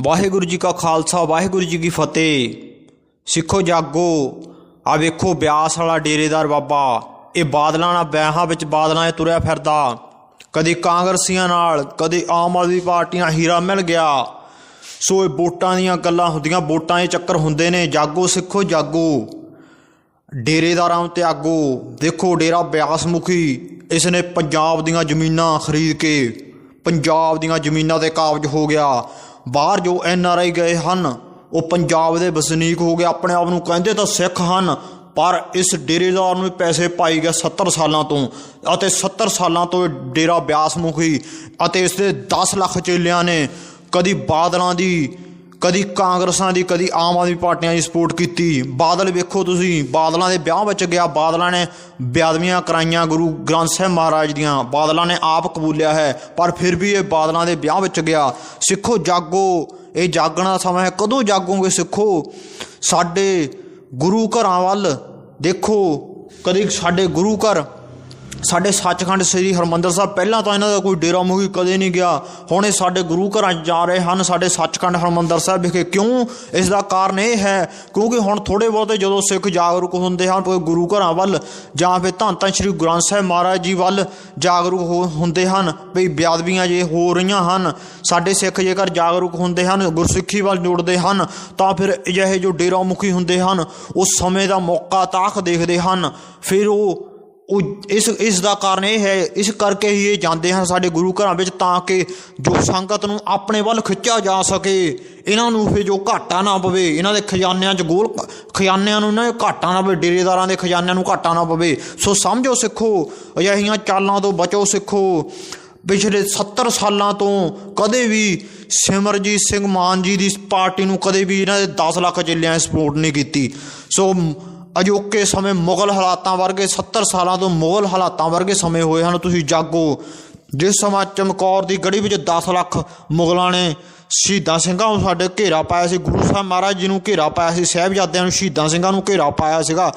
ਵਾਹਿਗੁਰੂ ਜੀ ਕਾ ਖਾਲਸਾ, ਵਾਹਿਗੁਰੂ ਜੀ ਕੀ ਫਤਿਹ। ਸਿੱਖੋ ਜਾਗੋ, ਆ ਵੇਖੋ ਬਿਆਸ ਵਾਲਾ ਡੇਰੇਦਾਰ ਬਾਬਾ। ਇਹ ਬਾਦਲਾਂ ਨਾਲ ਵਿਆਹਾਂ ਵਿੱਚ ਬਾਦਲਾਂ 'ਚ ਤੁਰਿਆ ਫਿਰਦਾ। ਕਦੇ ਕਾਂਗਰਸੀਆਂ ਨਾਲ, ਕਦੇ ਆਮ ਆਦਮੀ ਪਾਰਟੀਆਂ ਹੀਰਾ ਮਿਲ ਗਿਆ। ਸੋ ਇਹ ਵੋਟਾਂ ਦੀਆਂ ਗੱਲਾਂ ਹੁੰਦੀਆਂ, ਵੋਟਾਂ 'ਚ ਚੱਕਰ ਹੁੰਦੇ ਨੇ। ਜਾਗੋ, ਸਿੱਖੋ ਜਾਗੋ। ਡੇਰੇਦਾਰਾਂ ਉੱਤੇ ਆਗੋ ਦੇਖੋ ਡੇਰਾ ਬਿਆਸ ਮੁਖੀ ਇਸ ਨੇ ਪੰਜਾਬ ਦੀਆਂ ਜ਼ਮੀਨਾਂ ਖਰੀਦ ਕੇ, ਪੰਜਾਬ ਦੀਆਂ ਜ਼ਮੀਨਾਂ ਤੇ ਕਾਬਜ ਹੋ ਗਿਆ। ਬਾਹਰ ਜੋ ਐਨ ਆਰ ਆਈ ਗਏ ਹਨ, ਉਹ ਪੰਜਾਬ ਦੇ ਵਸਨੀਕ ਹੋ ਗਏ, ਆਪਣੇ ਆਪ ਨੂੰ ਕਹਿੰਦੇ ਤਾਂ ਸਿੱਖ ਹਨ, ਪਰ ਇਸ ਡੇਰੇਦਾਰ ਨੂੰ ਪੈਸੇ ਪਾਈ ਗਏ 70 ਸਾਲਾਂ ਤੋਂ, ਅਤੇ 70 ਸਾਲਾਂ ਤੋਂ ਇਹ ਡੇਰਾ ਬਿਆਸ ਮੁਖੀ ਅਤੇ ਇਸ ਦੇ 10 ਲੱਖ ਚੇਲਿਆਂ ਨੇ ਕਦੀ ਬਾਦਲਾਂ ਦੀ ਕਦੀ ਕਾਂਗਰਸਾਂ ਦੀ, ਕਦੀ ਆਮ ਆਦਮੀ ਪਾਰਟੀਆਂ ਦੀ ਸਪੋਰਟ ਕੀਤੀ। ਬਾਦਲ ਵੇਖੋ ਤੁਸੀਂ, ਬਾਦਲਾਂ ਦੇ ਵਿਆਹ ਵਿੱਚ ਗਿਆ। ਬਾਦਲਾਂ ਨੇ ਬਿਆਦਮੀਆਂ ਕਰਾਈਆਂ ਗੁਰੂ ਗ੍ਰੰਥ ਸਾਹਿਬ ਮਹਾਰਾਜ ਦੀਆਂ। ਬਾਦਲਾਂ ਨੇ ਆਪ ਕਬੂਲਿਆ ਹੈ, ਪਰ ਫਿਰ ਵੀ ਇਹ ਬਾਦਲਾਂ ਦੇ ਵਿਆਹ ਵਿੱਚ ਗਿਆ। ਸਿੱਖੋ, ਜਾਗੋ। ਇਹ ਜਾਗਣ ਦਾ ਸਮਾਂ ਹੈ। ਕਦੋਂ ਜਾਗੋਗੇ ਸਿੱਖੋ? ਸਾਡੇ ਗੁਰੂ ਘਰਾਂ ਵੱਲ ਦੇਖੋ। ਕਦੀ ਸਾਡੇ ਗੁਰੂ ਘਰ ਸਾਡੇ ਸੱਚਖੰਡ ਸ੍ਰੀ ਹਰਮੰਦਰ ਸਾਹਿਬ, ਪਹਿਲਾਂ ਤਾਂ ਇਹਨਾਂ ਦਾ ਕੋਈ ਡੇਰਾ ਮੁਖੀ ਕਦੇ ਨਹੀਂ ਗਿਆ। ਹੁਣ ਇਹ ਸਾਡੇ ਗੁਰੂ ਘਰਾਂ 'ਚ ਜਾ ਰਹੇ ਹਨ, ਸਾਡੇ ਸੱਚਖੰਡ ਹਰਮੰਦਰ ਸਾਹਿਬ ਵਿਖੇ। ਕਿਉਂ? ਇਸ ਦਾ ਕਾਰਨ ਇਹ ਹੈ, ਕਿਉਂਕਿ ਹੁਣ ਥੋੜੇ ਬਹੁਤੇ ਜਦੋਂ ਸਿੱਖ ਜਾਗਰੂਕ ਹੁੰਦੇ ਹਨ, ਕੋਈ ਗੁਰੂ ਘਰਾਂ ਵੱਲ ਜਾਂ ਫਿਰ ਧੰਨ ਧੰਨ ਸ੍ਰੀ ਗੁਰੂ ਗ੍ਰੰਥ ਸਾਹਿਬ ਮਹਾਰਾਜ ਜੀ ਵੱਲ ਜਾਗਰੂਕ ਹੋ- ਹੁੰਦੇ ਹਨ, ਵੀ ਬਿਆਦਬੀਆਂ ਜੇ ਹੋ ਰਹੀਆਂ ਹਨ, ਸਾਡੇ ਸਿੱਖ ਜੇਕਰ ਜਾਗਰੂਕ ਹੁੰਦੇ ਹਨ, ਗੁਰਸਿੱਖੀ ਵੱਲ ਜੁੜਦੇ ਹਨ, ਤਾਂ ਫਿਰ ਅਜਿਹੇ ਜੋ ਡੇਰਾ ਮੁਖੀ ਹੁੰਦੇ ਹਨ ਉਹ ਸਮੇਂ ਦਾ ਮੌਕਾ ਤਾਕ ਦੇਖਦੇ ਹਨ। ਫਿਰ ਉਹ ਉਹ ਇਸ ਇਸ ਦਾ ਕਾਰਨ ਇਹ ਹੈ, ਇਸ ਕਰਕੇ ਹੀ ਇਹ ਜਾਂਦੇ ਹਨ ਸਾਡੇ ਗੁਰੂ ਘਰਾਂ ਵਿੱਚ ਤਾਂ ਕਿ ਜੋ ਸੰਗਤ ਨੂੰ ਆਪਣੇ ਵੱਲ ਖਿੱਚਿਆ ਜਾ ਸਕੇ, ਇਹਨਾਂ ਨੂੰ ਫਿਰ ਜੋ ਘਾਟਾ ਨਾ ਪਵੇ, ਇਹਨਾਂ ਦੇ ਖਜ਼ਾਨਿਆਂ 'ਚ ਗੋਲ ਖਜ਼ਾਨਿਆਂ ਨੂੰ ਨਾ ਘਾਟਾ ਨਾ ਪਵੇ, ਡੇਰੇਦਾਰਾਂ ਦੇ ਖਜ਼ਾਨਿਆਂ ਨੂੰ ਘਾਟਾ ਨਾ ਪਵੇ। ਸੋ ਸਮਝੋ ਸਿੱਖੋ, ਅਜਿਹੀਆਂ ਚਾਲਾਂ ਤੋਂ ਬਚੋ ਸਿੱਖੋ। ਪਿਛਲੇ 70 ਸਾਲਾਂ ਤੋਂ ਕਦੇ ਵੀ ਸਿਮਰਜੀਤ ਸਿੰਘ ਮਾਨ ਜੀ ਦੀ ਪਾਰਟੀ ਨੂੰ ਕਦੇ ਵੀ ਇਹਨਾਂ ਦੇ 10 ਲੱਖ ਚੇਲਿਆਂ ਨੇ ਸਪੋਰਟ ਨਹੀਂ ਕੀਤੀ। ਸੋ ਅਜੋਕੇ ਸਮੇਂ ਮੁਗਲ ਹਾਲਾਤਾਂ ਵਰਗੇ 70 ਸਾਲਾਂ ਤੋਂ ਮੁਗਲ ਹਾਲਾਤਾਂ ਵਰਗੇ ਸਮੇਂ ਹੋਏ ਹਨ। ਤੁਸੀਂ ਜਾਗੋ। ਜਿਸ ਸਮਾਂ ਚਮਕੌਰ ਦੀ ਗੜੀ ਵਿੱਚ 10 ਲੱਖ ਮੁਗਲਾਂ ਨੇ ਸ਼ਹੀਦਾਂ ਸਿੰਘਾਂ ਨੂੰ ਸਾਡੇ ਘੇਰਾ ਪਾਇਆ ਸੀ, ਗੁਰੂ ਸਾਹਿਬ ਮਹਾਰਾਜ ਜੀ ਨੂੰ ਘੇਰਾ ਪਾਇਆ ਸੀ, ਸਾਹਿਬਜ਼ਾਦਿਆਂ ਨੂੰ, ਸ਼ਹੀਦਾਂ ਸਿੰਘਾਂ ਨੂੰ ਘੇਰਾ ਪਾਇਆ ਸੀਗਾ।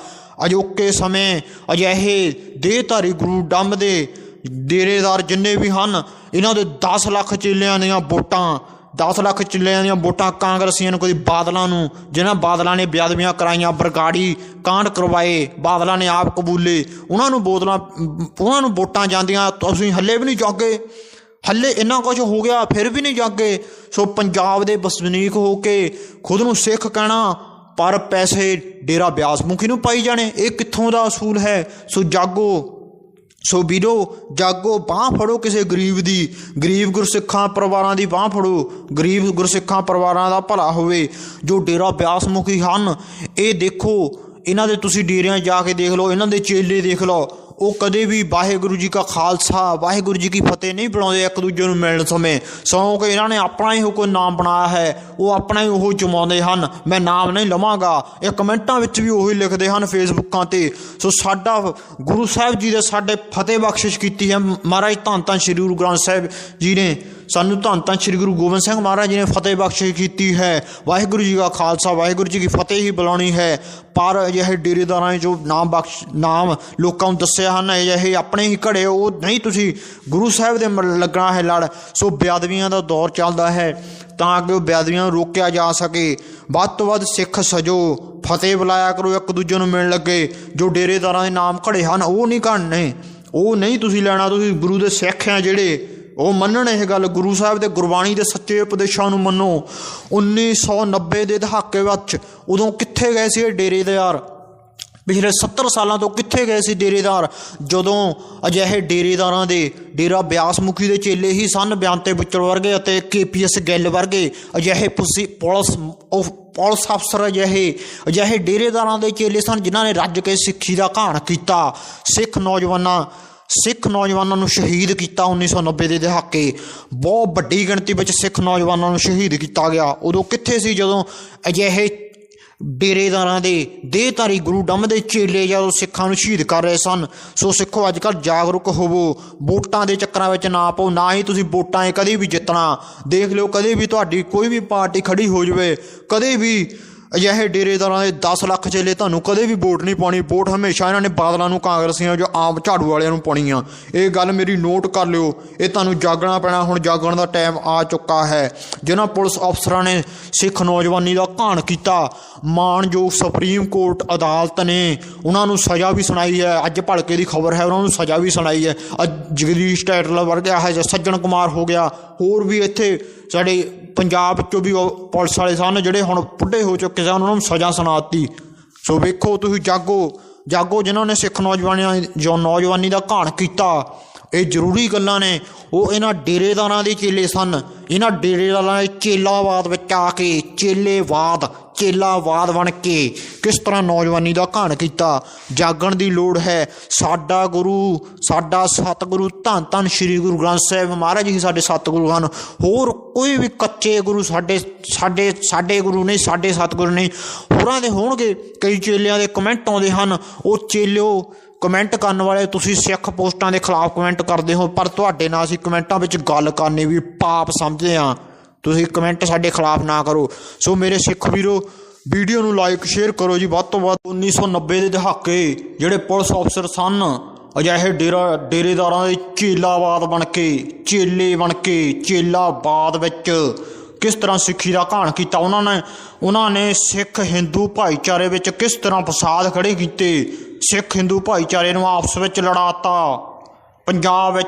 ਅਜੋਕੇ ਸਮੇਂ ਅਜਿਹੇ ਦੇਹਧਾਰੀ ਗੁਰੂ ਡੰਮ ਦੇ ਡੇਰੇਦਾਰ ਜਿੰਨੇ ਵੀ ਹਨ, ਇਹਨਾਂ ਦੇ 10 ਲੱਖ ਚੇਲਿਆਂ ਦੀਆਂ ਵੋਟਾਂ 10 ਲੱਖ ਚਿੱਲਿਆਂ ਦੀਆਂ ਵੋਟਾਂ ਕਾਂਗਰਸੀਆਂ ਨੂੰ ਕਦੀ ਬਾਦਲਾਂ ਨੂੰ, ਜਿਨ੍ਹਾਂ ਬਾਦਲਾਂ ਨੇ ਬਿਆਦਮੀਆਂ ਕਰਾਈਆਂ, ਬਰਗਾੜੀ ਕਾਂਡ ਕਰਵਾਏ, ਬਾਦਲਾਂ ਨੇ ਆਪ ਕਬੂਲੇ, ਉਹਨਾਂ ਨੂੰ ਬੋਤਲਾਂ ਉਹਨਾਂ ਨੂੰ ਵੋਟਾਂ ਜਾਂਦੀਆਂ, ਤੁਸੀਂ ਹੱਲੇ ਵੀ ਨਹੀਂ ਜਾਗੇ। ਹੱਲੇ ਇੰਨਾ ਕੁਝ ਹੋ ਗਿਆ, ਫਿਰ ਵੀ ਨਹੀਂ ਜਾਗੇ। ਸੋ ਪੰਜਾਬ ਦੇ ਵਸਨੀਕ ਹੋ ਕੇ ਖੁਦ ਨੂੰ ਸਿੱਖ ਕਹਿਣਾ, ਪਰ ਪੈਸੇ ਡੇਰਾ ਬਿਆਸ ਮੁਖੀ ਨੂੰ ਪਾਈ ਜਾਣੇ, ਇਹ ਕਿੱਥੋਂ ਦਾ ਅਸੂਲ ਹੈ? ਸੋ ਜਾਗੋ ਸੋ ਵੀਰੋ, ਜਾਗੋ, ਬਾਹ ਫੜੋ ਕਿਸੇ ਗਰੀਬ ਦੀ। ਗਰੀਬ ਗੁਰਸਿੱਖਾਂ ਪਰਿਵਾਰਾਂ ਦੀ ਬਾਹ ਫੜੋ। ਗਰੀਬ ਗੁਰਸਿੱਖਾਂ ਪਰਿਵਾਰਾਂ ਦਾ ਭਲਾ ਹੋਵੇ। ਜੋ ਡੇਰਾ ਬਿਆਸ ਮੁਖੀ ਹਨ, ਇਹ ਦੇਖੋ। ਇਹਨਾਂ ਦੇ ਤੁਸੀਂ ਡੇਰਿਆਂ ਜਾ ਕੇ ਦੇਖ ਲਓ, ਇਹਨਾਂ ਦੇ ਚੇਲੇ ਦੇਖ ਲਓ। ਉਹ ਕਦੇ ਵੀ ਵਾਹਿਗੁਰੂ ਜੀ ਕਾ ਖਾਲਸਾ, ਵਾਹਿਗੁਰੂ ਜੀ ਕੀ ਫਤਿਹ ਨਹੀਂ ਬਣਾਉਂਦੇ ਇੱਕ ਦੂਜੇ ਨੂੰ ਮਿਲਣ ਸਮੇਂ। ਸਗੋਂ ਕਿ ਇਹਨਾਂ ਨੇ ਆਪਣਾ ਹੀ ਕੋਈ ਨਾਮ ਬਣਾਇਆ ਹੈ, ਉਹ ਆਪਣਾ ਹੀ ਉਹ ਚਮਾਉਂਦੇ ਹਨ। ਮੈਂ ਨਾਮ ਨਹੀਂ ਲਵਾਂਗਾ। ਇਹ ਕਮੈਂਟਾਂ ਵਿੱਚ ਵੀ ਉਹੀ ਲਿਖਦੇ ਹਨ ਫੇਸਬੁੱਕਾਂ ਤੇ। ਸੋ ਸਾਡਾ ਗੁਰੂ ਸਾਹਿਬ ਜੀ ਦੇ ਸਾਡੇ ਫਤਿਹ ਬਖਸ਼ਿਸ਼ ਕੀਤੀ ਹੈ। ਮਹਾਰਾਜ ਧੰਨ ਧੰਨ ਸ੍ਰੀ ਗੁਰੂ ਗ੍ਰੰਥ ਸਾਹਿਬ ਜੀ ਨੇ। ਸਾਨੂੰ ਧੰਨ ਧੰਨ ਸ੍ਰੀ ਗੁਰੂ ਗੋਬਿੰਦ ਸਿੰਘ ਮਹਾਰਾਜ ਜੀ ਨੇ ਫਤਿਹ ਬਖਸ਼ਿਸ਼ ਕੀਤੀ ਹੈ। ਵਾਹਿਗੁਰੂ ਜੀ ਕਾ ਖਾਲਸਾ, ਵਾਹਿਗੁਰੂ ਜੀ ਕੀ ਫਤਿਹ ਹੀ ਬੁਲਾਉਣੀ ਹੈ। ਪਰ ਅਜਿਹੇ ਡੇਰੇਦਾਰਾਂ ਨੇ ਜੋ ਨਾਮ ਬਖਸ਼, ਨਾਮ ਲੋਕਾਂ ਨੂੰ ਦੱਸਿਆ ਹਨ, ਅਜਿਹੇ ਆਪਣੇ ਹੀ ਘੜੇ, ਉਹ ਨਹੀਂ ਤੁਸੀਂ ਗੁਰੂ ਸਾਹਿਬ ਦੇ ਮ- ਲੱਗਣਾ ਹੈ ਲੜ। ਸੋ ਬਿਆਦਵੀਆਂ ਦਾ ਦੌਰ ਚੱਲਦਾ ਹੈ ਤਾਂ ਕਿ ਉਹ ਬਿਆਦਵੀਆਂ ਨੂੰ ਰੋਕਿਆ ਜਾ ਸਕੇ। ਵੱਧ ਤੋਂ ਵੱਧ ਸਿੱਖ ਸਜੋ, ਫਤਿਹ ਬੁਲਾਇਆ ਕਰੋ, ਇੱਕ ਦੂਜੇ ਨੂੰ ਮਿਲਣ ਲੱਗੇ। ਜੋ ਡੇਰੇਦਾਰਾਂ ਦੇ ਨਾਮ ਘੜੇ ਹਨ, ਉਹ ਨਹੀਂ ਘੜਨੇ। ਉਹ ਨਹੀਂ ਤੁਸੀਂ ਲੈਣਾ, ਤੁਸੀਂ ਗੁਰੂ ਦੇ ਸਿੱਖ ਆ ਜਿਹੜੇ ਉਹ ਮੰਨਣ ਇਹ ਗੱਲ, ਗੁਰੂ ਸਾਹਿਬ ਦੇ ਗੁਰਬਾਣੀ ਦੇ ਸੱਚੇ ਉਪਦੇਸ਼ਾਂ ਨੂੰ ਮੰਨੋ। 1990 ਦੇ ਦਹਾਕੇ ਵਿੱਚ ਉਦੋਂ ਕਿੱਥੇ ਗਏ ਸੀ ਇਹ ਡੇਰੇਦਾਰ? ਪਿਛਲੇ 70 ਸਾਲਾਂ ਤੋਂ ਕਿੱਥੇ ਗਏ ਸੀ ਡੇਰੇਦਾਰ? ਜਦੋਂ ਅਜਿਹੇ ਡੇਰੇਦਾਰਾਂ ਦੇ ਡੇਰਾ ਬਿਆਸ ਮੁਖੀ ਦੇ ਚੇਲੇ ਹੀ ਸਨ, ਬਿਆੰਤੇ ਬੁੱਚੜ ਵਰਗੇ ਅਤੇ ਕੇਪੀਐਸ ਗਿੱਲ ਵਰਗੇ ਅਜਿਹੇ ਪੁਸੀ ਪੁਲਿਸ ਪੁਲਿਸ ਅਫਸਰ ਅਜਿਹੇ ਅਜਿਹੇ ਡੇਰੇਦਾਰਾਂ ਦੇ ਚੇਲੇ ਸਨ ਜਿਨ੍ਹਾਂ ਨੇ ਰੱਜ ਕੇ ਸਿੱਖੀ ਦਾ ਘਾਣ ਕੀਤਾ। ਸਿੱਖ ਨੌਜਵਾਨਾਂ ਸਿੱਖ ਨੌਜਵਾਨਾਂ ਨੂੰ ਸ਼ਹੀਦ ਕੀਤਾ 1990 ਦੇ ਦਹਾਕੇ। ਬਹੁਤ ਵੱਡੀ ਗਿਣਤੀ ਵਿੱਚ ਸਿੱਖ ਨੌਜਵਾਨਾਂ ਨੂੰ ਸ਼ਹੀਦ ਕੀਤਾ ਗਿਆ। ਉਦੋਂ ਕਿੱਥੇ ਸੀ? ਜਦੋਂ ਅਜਿਹੇ ਡੇਰੇਦਾਰਾਂ ਦੇ ਦੇਹਧਾਰੀ ਗੁਰੂ ਡੰਮ ਦੇ ਚੇਲੇ ਜਦੋਂ ਸਿੱਖਾਂ ਨੂੰ ਸ਼ਹੀਦ ਕਰ ਰਹੇ ਸਨ। ਸੋ ਸਿੱਖੋ ਅੱਜ ਕੱਲ੍ਹ ਜਾਗਰੂਕ ਹੋਵੋ। ਵੋਟਾਂ ਦੇ ਚੱਕਰਾਂ ਵਿੱਚ ਨਾ ਪਾਓ, ਨਾ ਹੀ ਤੁਸੀਂ ਵੋਟਾਂ 'ਚ ਕਦੇ ਵੀ ਜਿੱਤਣਾ। ਦੇਖ ਲਿਓ, ਕਦੇ ਵੀ ਤੁਹਾਡੀ ਕੋਈ ਵੀ ਪਾਰਟੀ ਖੜੀ ਹੋ ਜਾਵੇ, ਕਦੇ ਵੀ ਅਜਿਹੇ ਡੇਰੇਦਾਰਾਂ ਦੇ 10 ਲੱਖ ਚੇਲੇ ਤੁਹਾਨੂੰ ਕਦੇ ਵੀ ਵੋਟ ਨਹੀਂ ਪਾਉਣੀ। ਵੋਟ ਹਮੇਸ਼ਾ ਇਹਨਾਂ ਨੇ ਬਾਦਲਾਂ ਨੂੰ ਕਾਂਗਰਸੀਆਂ ਜੋ ਆਮ ਝਾੜੂ ਵਾਲਿਆਂ ਨੂੰ ਪਾਉਣੀ ਆ ਇਹ ਗੱਲ ਮੇਰੀ ਨੋਟ ਕਰ ਲਿਓ। ਇਹ ਤੁਹਾਨੂੰ ਜਾਗਣਾ ਪੈਣਾ, ਹੁਣ ਜਾਗਣ ਦਾ ਟਾਈਮ ਆ ਚੁੱਕਾ ਹੈ। ਜਿਨ੍ਹਾਂ ਪੁਲਿਸ ਅਫਸਰਾਂ ਨੇ ਸਿੱਖ ਨੌਜਵਾਨੀ ਦਾ ਘਾਣ ਕੀਤਾ ਮਾਣਯੋਗ ਸੁਪਰੀਮ ਕੋਰਟ ਅਦਾਲਤ ਨੇ ਉਹਨਾਂ ਨੂੰ ਸਜ਼ਾ ਵੀ ਸੁਣਾਈ ਹੈ। ਅੱਜ ਭਲਕੇ ਦੀ ਖਬਰ ਹੈ, ਉਹਨਾਂ ਨੂੰ ਸਜ਼ਾ ਵੀ ਸੁਣਾਈ ਹੈ। ਅੱਜ ਜਗਦੀਸ਼ ਟੈਟਲ ਵਰਗਾ ਹੈ ਜਾਂ ਸੱਜਣ ਕੁਮਾਰ ਹੋ ਗਿਆ। ਹੋਰ ਵੀ ਇੱਥੇ ਸਾਡੇ ਪੰਜਾਬ ਵਿੱਚੋਂ ਵੀ ਉਹ ਪੁਲਿਸ ਵਾਲੇ ਸਨ, ਜਿਹੜੇ ਹੁਣ ਬੁੱਢੇ ਹੋ ਚੁੱਕੇ ਸਨ, ਉਹਨਾਂ ਨੂੰ ਸਜ਼ਾ ਸੁਣਾਤੀ। ਸੋ ਵੇਖੋ, ਤੁਸੀਂ ਜਾਗੋ ਜਾਗੋ ਜਿਨ੍ਹਾਂ ਨੇ ਸਿੱਖ ਨੌਜਵਾਨਾਂ, ਜੋ ਨੌਜਵਾਨੀ ਦਾ ਘਾਣ ਕੀਤਾ, ਇਹ ਜ਼ਰੂਰੀ ਗੱਲਾਂ ਨੇ। ਉਹ ਇਹਨਾਂ ਡੇਰੇਦਾਰਾਂ ਦੇ ਚੇਲੇ ਸਨ। ਇਹਨਾਂ ਡੇਰੇਦਾਰਾਂ ਦੇ ਚੇਲਾਵਾਦ ਵਿੱਚ ਆ ਕੇ, ਚੇਲੇਵਾਦ ਚੇਲਾਵਾਦ ਬਣ ਕੇ ਕਿਸ ਤਰ੍ਹਾਂ ਨੌਜਵਾਨੀ ਦਾ ਘਾਣ ਕੀਤਾ? ਜਾਗਣ ਦੀ ਲੋੜ ਹੈ। ਸਾਡਾ ਗੁਰੂ, ਸਾਡਾ ਸਤਿਗੁਰੂ ਧੰਨ ਧੰਨ ਸ੍ਰੀ ਗੁਰੂ ਗ੍ਰੰਥ ਸਾਹਿਬ ਮਹਾਰਾਜ ਹੀ ਸਾਡੇ ਸਤਿਗੁਰੂ ਹਨ। ਹੋਰ ਕੋਈ ਵੀ ਕੱਚੇ ਗੁਰੂ ਸਾਡੇ ਸਾਡੇ ਸਾਡੇ ਗੁਰੂ ਨਹੀਂ, ਸਾਡੇ ਸਤਿਗੁਰੂ ਨਹੀਂ। ਹੋਰਾਂ ਦੇ ਹੋਣਗੇ। ਕਈ ਚੇਲਿਆਂ ਦੇ ਕਮੈਂਟ ਆਉਂਦੇ ਹਨ। ਉਹ ਚੇਲਿਓ ਕਮੈਂਟ ਕਰਨ ਵਾਲੇ ਤੁਸੀਂ ਸਿੱਖ ਪੋਸਟਾਂ ਦੇ ਖਿਲਾਫ ਕਮੈਂਟ ਕਰਦੇ ਹੋ, ਪਰ ਤੁਹਾਡੇ ਨਾਲ ਅਸੀਂ ਕਮੈਂਟਾਂ ਵਿੱਚ ਗੱਲ ਕਰਨੀ ਵੀ ਪਾਪ ਸਮਝਦੇ ਹਾਂ। ਤੁਸੀਂ ਕਮੈਂਟ ਸਾਡੇ ਖਿਲਾਫ ਨਾ ਕਰੋ। ਸੋ ਮੇਰੇ ਸਿੱਖ ਵੀਰੋ ਵੀਡੀਓ ਨੂੰ ਲਾਈਕ ਸ਼ੇਅਰ ਕਰੋ ਜੀ। ਵੱਧ ਤੋਂ ਵੱਧ 1990 ਦੇ ਦਹਾਕੇ ਜਿਹੜੇ ਪੁਲਿਸ ਅਫਸਰ ਸਨ, ਅਜਿਹੇ ਡੇਰਾ ਡੇਰੇਦਾਰਾਂ ਦੇ ਚੇਲਾਵਾਦ ਬਣ ਕੇ, ਚੇਲੇ ਬਣ ਕੇ ਚੇਲਾਵਾਦ ਵਿੱਚ ਕਿਸ ਤਰ੍ਹਾਂ ਸਿੱਖੀ ਦਾ ਘਾਣ ਕੀਤਾ ਉਹਨਾਂ ਨੇ ਉਹਨਾਂ ਨੇ ਸਿੱਖ ਹਿੰਦੂ ਭਾਈਚਾਰੇ ਵਿੱਚ ਕਿਸ ਤਰ੍ਹਾਂ ਫਸਾਦ ਖੜੇ ਕੀਤੇ, ਸਿੱਖ ਹਿੰਦੂ ਭਾਈਚਾਰੇ ਨੂੰ ਆਪਸ ਵਿੱਚ ਲੜਾਤਾ, ਪੰਜਾਬ ਵਿੱਚ